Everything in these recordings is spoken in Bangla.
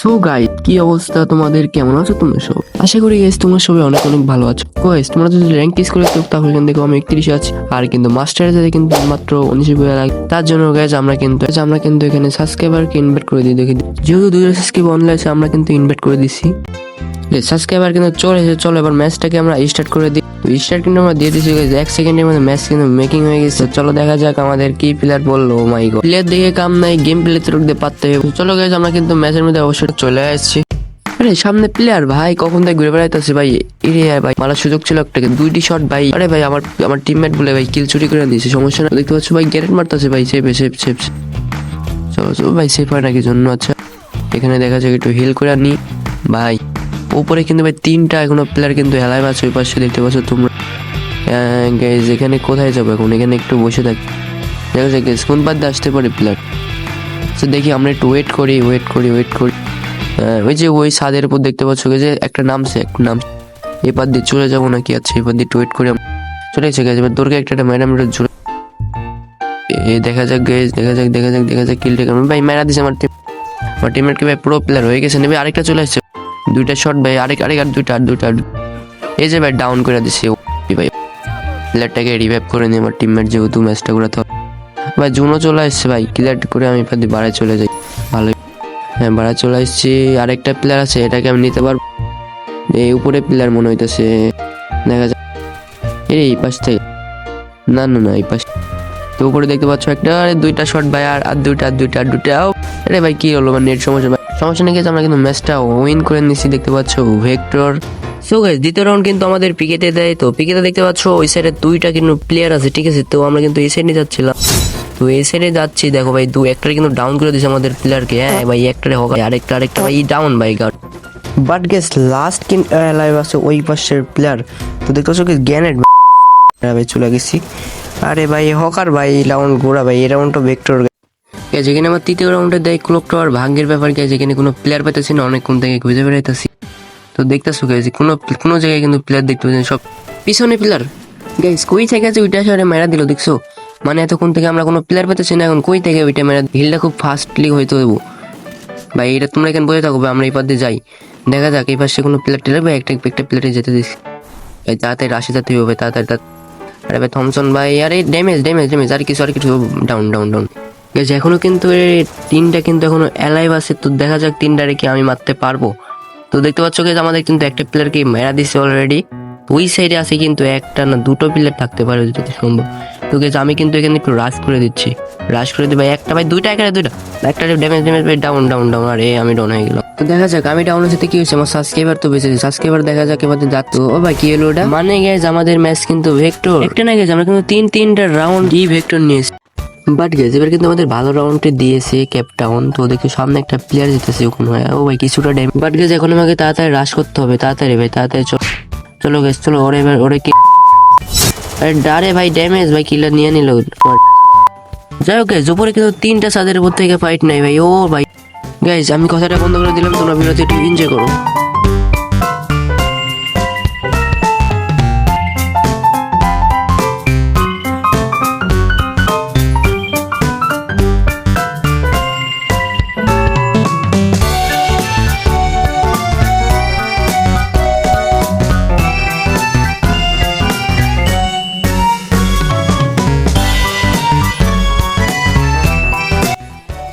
সো গাইড কি অবস্থা? তোমাদের কেমন আছো? তোমরা সব আশা করি গাইস তোমরা সবাই অনেক অনেক ভালো আছো। গাইস তোমরা যদি র্যাঙ্ক কিস করে থাকো তাহলে কিন্তু আমি একত্রিশ আছি। আর কিন্তু মাস্টারে যাতে কিন্তু মাত্র উনিশ বইয়া লাগে তার জন্য গাইস আমরা কিন্তু আমরা কিন্তু এখানে সাবস্ক্রাইবারকে ইনভাইট করে দিই, দেখি যেহেতু দুজন সাবস্ক্রাইব অনলাইন আমরা কিন্তু ইনভাইট করে দিছি। সাবস্ক্রাইবার কিন্তু চলে এসে চলো, এবার ম্যাচটাকে আমরা স্টার্ট করে দিই। স্টার্ট কিন্তু আমরা দিয়ে দিচ্ছি এক সেকেন্ডের মধ্যে ম্যাচ কিন্তু মেকিং হয়ে গেছে। চলো, দেখা যাক আমাদের কি প্লেয়ার বলল। মাই গড প্লেয়ার দেখে কাম নাই গেম প্লে তো রুখতে পারতে হবে। চলো গাইজ আমরা কিন্তু ম্যাচের মধ্যে অবশ্যই চলে আসছি। আরে, সামনে প্লেয়ার ভাই, কখন থেকে ঘুরে বেড়াইতেছে, ভাই? এরে ভাই মারার সুযোগ ছিল একটাকে দুইটি শট ভাই। আরে, ভাই, আমার আমার টিমমেট বলে, ভাই কিল চুরি করে দিয়েছে, সমস্যা না দেখতে পাচ্ছ, ভাই গ্যারেট মারতেছে, ভাই সেফ সেফ সেফ চলো ভাই সেফ হয় নাকি জন্য? আচ্ছা এখানে দেখা যাক, একটু হিল করে নি ভাই। উপরে কিন্তু ভাই তিনটা এখনও প্লেয়ার কিন্তু হেলায় আছে ওই পাশে দেখতে পাচ্ছ তোমরা। গাইজ এখানে কোথায় যাব এখন? এখানে একটু বসে থাকি। দেখা যাক guys, কোন দিয়ে আসতে পারে প্লেয়ার তো দেখি আমরা একটু ওয়েট করি ওয়েট করি ওয়েট করি। ওই যে ওই ছাদের উপর দেখতে পাচ্ছ যে একটা নামছে একটা নাম। এবার দিয়ে চলে যাব নাকি? আচ্ছা এবার দিয়ে ওয়েট করি চলে এসে গেছে এবার দরকার একটা ম্যাডাম জুড়ে এ দেখা যাক গেজ দেখা যাক দেখা যাক দেখা যাক কিলটা কেমন। ভাই মেরা দিছে আমার টিম আমার টিমের ভাই পুরো প্লেয়ার হয়ে গেছে নেবে আরেকটা চলে আসছে। দুইটা শট ভাই, আরেক আরেক আর দুইটা আর দুইটা। এই যে ভাই ডাউন করে দিছে ভাই প্লেয়ারটাকে রিভাইভ করে নিই আমার টিমমেট যেহেতু ম্যাচটা ঘুরাতে হবে ভাই জুনও চলে আসছে ভাই ক্লিয়ার করে আমি দিয়ে বাড়ায় চলে যাই। ভালোই হ্যাঁ বাড়ায় চলে আসছি। আরেকটা প্লেয়ার আছে, এটাকে আমি নিতে পারব। এই উপরে প্লেয়ার মনে হইতেছে, দেখা যাক। এই পাশ থেকে। না না না, এই পাশ। তো উপরে দেখতে পাচ্ছ একটা, আরে দুইটা শট ভাই, আর আর দুইটা আর দুইটা আর দুইটা। আরে ভাই, কি হলো মানে নেট সমস্যা সমস্যা নেই আমরা কিন্তু ম্যাচটা উইন করে নিচ্ছি দেখতে পাচ্ছ ভেক্টর। সো গাইস দ্বিতীয় রাউন্ড কিন্তু আমাদের পিকেতে দেয়, তো পিকেতে দেখতে পাচ্ছ ওই সাইডে দুইটা কিন্তু প্লেয়ার আছে, ঠিক আছে? তো আমরা কিন্তু এই সাইডে যাচ্ছিলাম। তো এই সাইডে যাচ্ছি, দেখো ভাই, দু একটা কিন্তু ডাউন করে দিয়েছে আমাদের প্লেয়ারকে হ্যাঁ ভাই একটারে হোক আরেকটা আরেকটা, ভাই ডাউন ভাই গার্ড বাট গেস লাস্ট কিন লাইভ আছে ওই পাশের প্লেয়ার তো দেখতে পাচ্ছ কি গ্যানেট ভাই, চলে গেছি। আরে ভাই, হকার ভাই রাউন্ড ঘোরা ভাই, এই রাউন্ডটা ভেক্টর যেখানে আমার তৃতীয় রাউন্ডে দেয় ক্লোক টাওয়ার ভাগ্যের ব্যাপার গেছে যেখানে কোনো প্লেয়ার পাইতেছি না অনেকক্ষণ থেকে খুঁজে বেড়াইতেছি। তো দেখতেছো গেছি কোনো কোনো জায়গায় কিন্তু প্লেয়ার দেখতে পাচ্ছি সব পিছনে প্লেয়ার গাইস কই থেকে আছে ওইটা সরে মেরা দিল, দেখছ? মানে এতক্ষণ থেকে আমরা কোনো প্লেয়ার পেতেছি না, এখন কই থেকে ওইটা মেরা হিলটা খুব ফাস্টলি হইতে দেবো ভাই, এটা তোমরা এখানে বসে থাকো আমরা এই দিয়ে যাই। দেখা যাক, এই পাশে কোনো প্লেয়ার টেলার ভাই, একটা একটা প্লেয়ারে যেতে দিছি। ভাই তাড়াতাড়ি রাশি যেতে হবে তাড়াতাড়ি। আরে ভাই থমসন ভাই, আরে ড্যামেজ ড্যামেজ ড্যামেজ আর কিছু আর কিছু ডাউন ডাউন ডাউন গেছে এখনও কিন্তু তিনটা কিন্তু এখনও অ্যালাইভ আছে, তো দেখা যাক তিনটারে কি আমি মারতে পারব। তো দেখতে পাচ্ছ গেছে আমাদের কিন্তু একটা প্লেয়ারকে মেরা দিচ্ছে অলরেডি ওই সাইডে আছে কিন্তু একটা না দুটো প্লেয়ার থাকতে পারে, যদি সম্ভব। তো গেছে আমি কিন্তু এখানে একটু রাশ করে দিচ্ছি। রাশ করে দিই, ভাই, একটা, ভাই, দুইটা এখানে দুইটা। একটা ড্যামেজ ড্যামেজ ভাই ডাউন ডাউন ডাউন আরে, আমি ডাউন হয়ে গেলাম। তো দেখা যাক, আমি ডাউন সাথে কি হয়েছে? আমার সাবস্ক্রাইবার তো বেঁচে সাবস্ক্রাইবার দেখা যাক এবার যাচ্ছে ও ভাই, কি হলো ওটা? মানে গেছে আমাদের ম্যাচ কিন্তু ভেক্টর একটা না গেছে আমরা কিন্তু তিন, তিনটা রাউন্ড ই ভেক্টর নিয়েছি বাট গেছে এবার কিন্তু আমাদের ভালো রাউন্ডটি দিয়েছে ক্যাপ ডাউন তো দেখি সামনে একটা প্লেয়ার জিতেছে ওখানে। ও ভাই, কিছুটা ড্যাম বাট গেছে এখন আমাকে তাড়াতাড়ি রাশ করতে হবে, তাড়াতাড়ি ভাই, তাড়াতাড়ি চল। গেছে চলো, ওরে এবার, ওরে কি আরে ডারে ভাই ড্যামেজ ভাই কিলার নিয়ে নিল। যাই হোক গাইজ উপরে কিন্তু তিনটা ছাদের উপর থেকে ফাইট নাই ভাই, ও ভাই। গাইজ আমি কথাটা বন্ধ করে দিলাম, তোমরা বিরতি একটু এনজয় করো।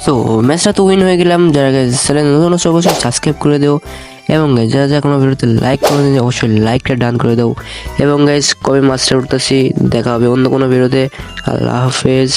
সো ম্যাচটা তো উইন হয়ে গেলাম। যারা চ্যানেল নতুন আছে অবশ্যই সাবস্ক্রাইব করে দেও। এবং গাইজ যারা যারা কোনো ভিডিওতে লাইক করে দিন অবশ্যই লাইকটা ডান করে দাও। এবং গাইজ কবে মাস্টার উঠতেছি, দেখা হবে অন্য কোনো ভিডিওতে আল্লাহ হাফেজ।